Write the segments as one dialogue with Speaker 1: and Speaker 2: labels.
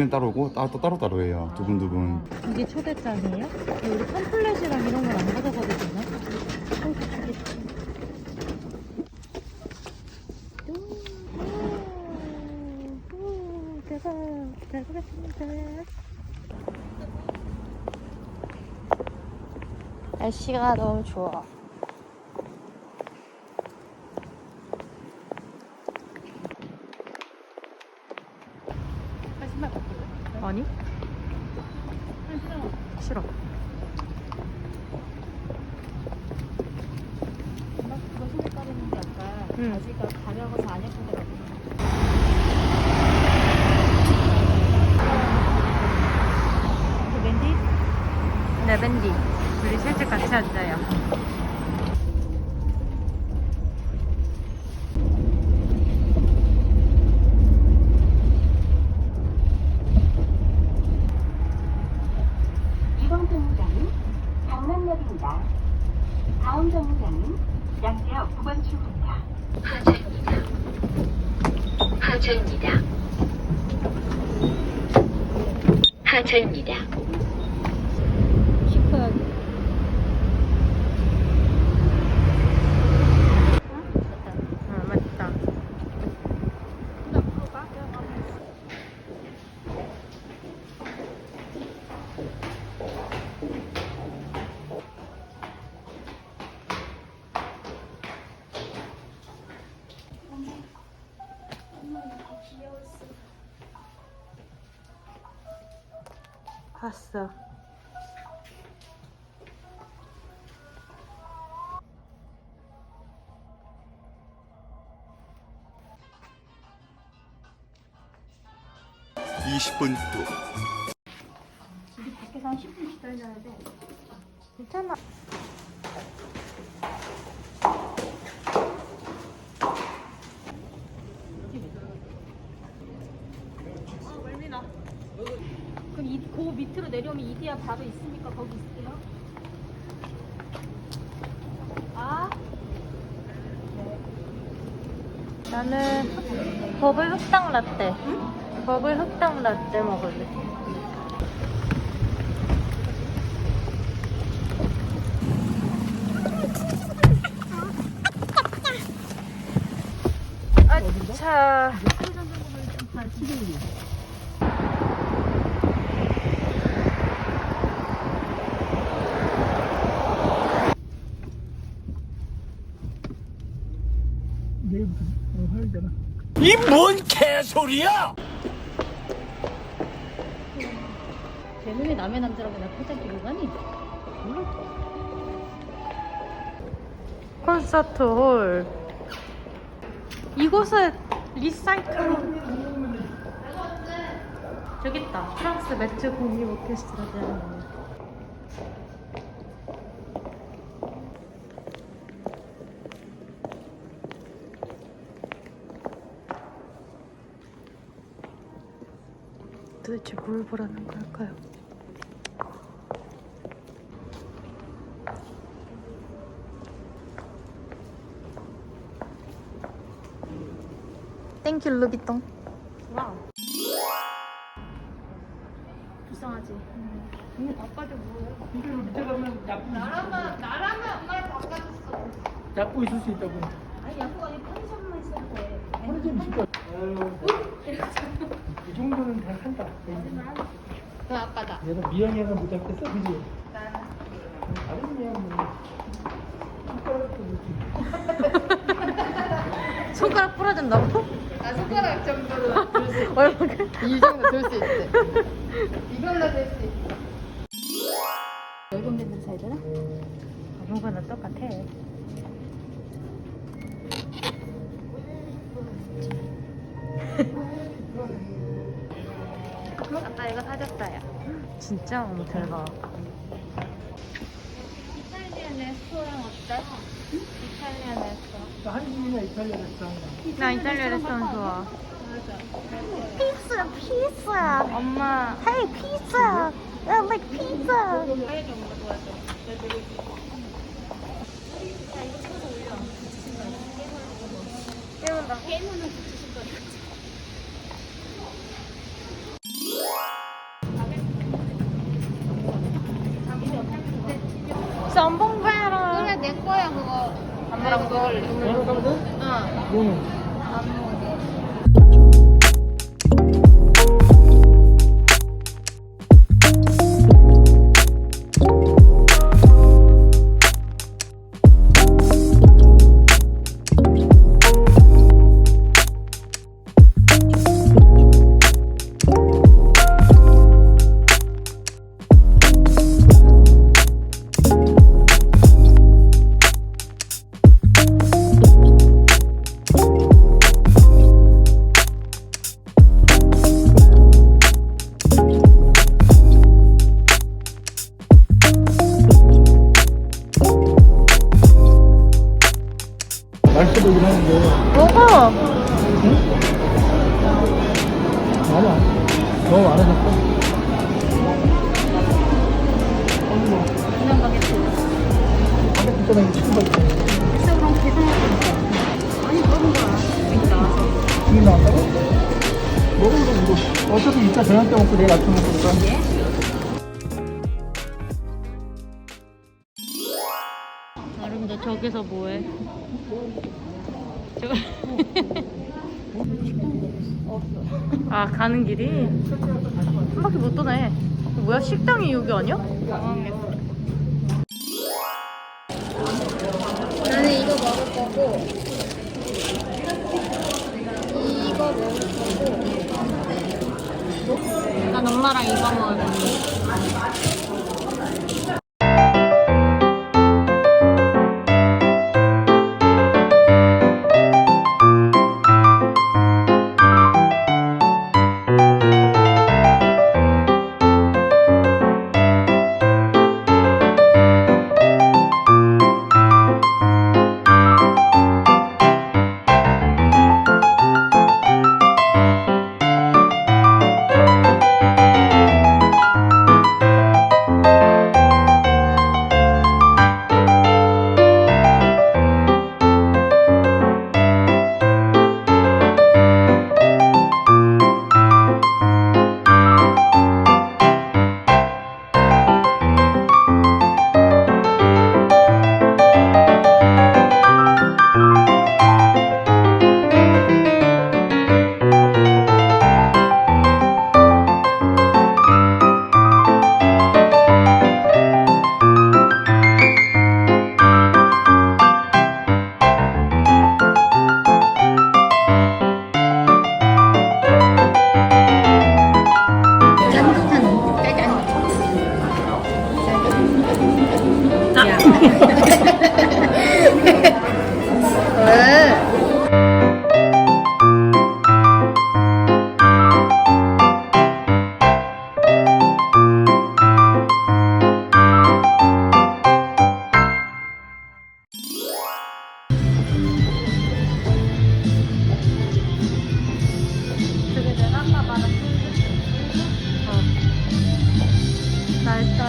Speaker 1: 개는 따로 오고 따로 따로 따로 해요. 두근두근.
Speaker 2: 이게 초대장이에요? 우리 팜플렛이랑 이런 걸 안 가져가도 되나? 대박 잘 보겠습니다 날씨가 너무 좋아 아니? 싫어.
Speaker 3: 엄마 그거 손에 따르는 게 아까
Speaker 2: 응.
Speaker 3: 바지가 가려워서 안 예쁘더라고. 그 맨디?
Speaker 2: 네, 밴디. 우리 실제 같이 앉아요.
Speaker 4: 이번 정류장은 강남역입니다. 다음 정류장은 양재역 9번 출구입니다.
Speaker 5: 하차입니다. 하차입니다. 하차입니다.
Speaker 3: 시크하게.
Speaker 2: 아, 맛있다. 봤어.
Speaker 3: 우리 밖에서 한 10분 기다려야 돼.
Speaker 2: 괜찮아.
Speaker 3: 그 밑으로 내려오면 이디야 바로 있으니까 거기 있을게요. 아,
Speaker 2: 나는 버블 흑당 라떼. 버블 흑당 라떼 먹을래. 아차.
Speaker 6: 이 뭔 개소리야!
Speaker 3: 대명의 남의 남자라고 내가 포장 끼고 가니?
Speaker 2: 콘서트 홀. 이곳은 리사이클. 저기 있다. 프랑스 매트 공립 오케스트라잖아. 도대체 뭘 보라는 걸까요? 땡큐 루비통.
Speaker 3: 와우. 불쌍하지. 뭐야?
Speaker 6: 밑에 가면 엄마를 바꿔줬어 납부 있을 수 있다고
Speaker 3: 아니 야구가 아니 편의점만 있어도 돼.
Speaker 6: 편의점 있을 거 이 정도는 다 한다
Speaker 3: 그 아빠다.
Speaker 6: 얘가 미영이가 못 잡겠어 그지? 다른 미영 뭐 손가락도 못
Speaker 2: 손가락 부러진다고?
Speaker 7: 나 손가락 정도로 들수.
Speaker 2: 얼마나?
Speaker 7: 이 정도 들 수 있어. 이걸로 들 수 있어.
Speaker 2: 아빠 이거 사줬어요. 진짜? 어머 대박.
Speaker 3: 이탈리안 레스토랑 어때? 이탈리안 레스토랑.
Speaker 6: 한국이나 이탈리아 레스토랑
Speaker 2: 나 이탈리아 레스토랑 좋아. 피자, 피자. 엄마. Hey, pizza. I like pizza. 깨운다.
Speaker 3: 게임은
Speaker 7: 응.
Speaker 3: 그냥 가겠지.
Speaker 6: 이거 치킨
Speaker 3: 그럼 계산할 아니 그런 거야.
Speaker 6: 나왔다고? 먹으면 이거 어차피 이따 저녁 때 먹고 내일 아침 먹으니까
Speaker 2: 나름 너 저기서 뭐해? 저... 아 가는 길이 한 바퀴 못 도네. 뭐야 식당이 여기 아니야?
Speaker 7: 나는 이거 먹을 거고. 이거 먹을 거고.
Speaker 2: 난 엄마랑 이거 먹을 건데.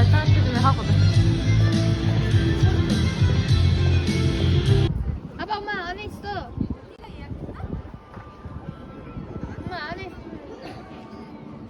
Speaker 2: 날, 날 따뜻해 하거든.
Speaker 7: 아빠 엄마 안에 있어. 엄마 안에.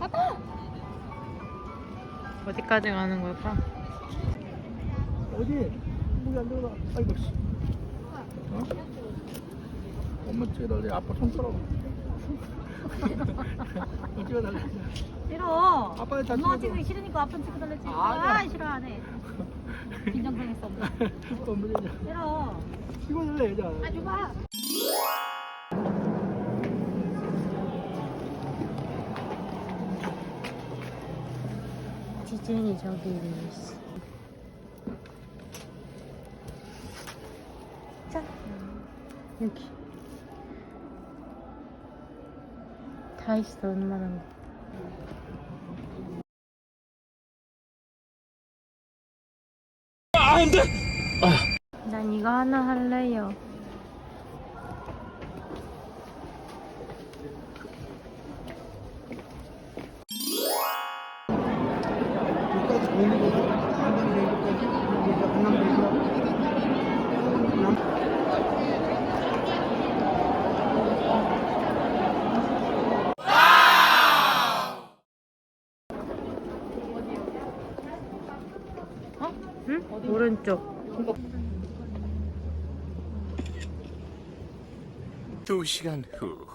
Speaker 7: 아빠.
Speaker 2: 어디까지 가는 걸까?
Speaker 6: 어디? 목이 안 들어가 아이고 씨 어? 엄마 찍어달래 아빠 손가락 찍어달래
Speaker 3: 싫어.
Speaker 6: 아빠는 다
Speaker 3: 엄마가
Speaker 6: 찍어줘.
Speaker 3: 찍기 싫으니까 아빠 찍어달랬지.
Speaker 6: 아니야.
Speaker 3: 아 싫어하네. 빈정상했어. 엄마.
Speaker 6: 엄마 여자
Speaker 3: 싫어.
Speaker 6: 찍어달래 여자
Speaker 3: 아 줘봐.
Speaker 2: 디즈니 저기 있어. 짠. 여기. 다 있어, 웬만한 거. 난 이거 하나 할래요.
Speaker 6: 여기까지 보이거든 한강 대교까지 여기 강남 대교
Speaker 2: 어? 응? 오른쪽.
Speaker 8: 두 시간 후.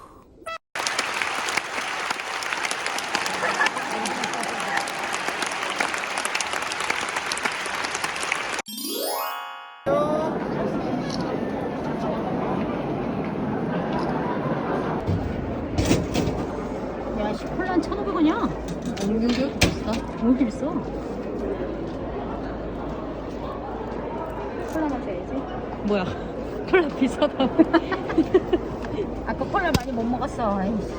Speaker 3: 야, 씨, 콜라 한 1,500원이야.
Speaker 7: 공중교육 비싸.
Speaker 3: 왜 이렇게 비싸? 콜라 마셔야지.
Speaker 2: 뭐야? 콜라 비싸다.
Speaker 3: 아까 콜라 많이 못 먹었어. 아이씨.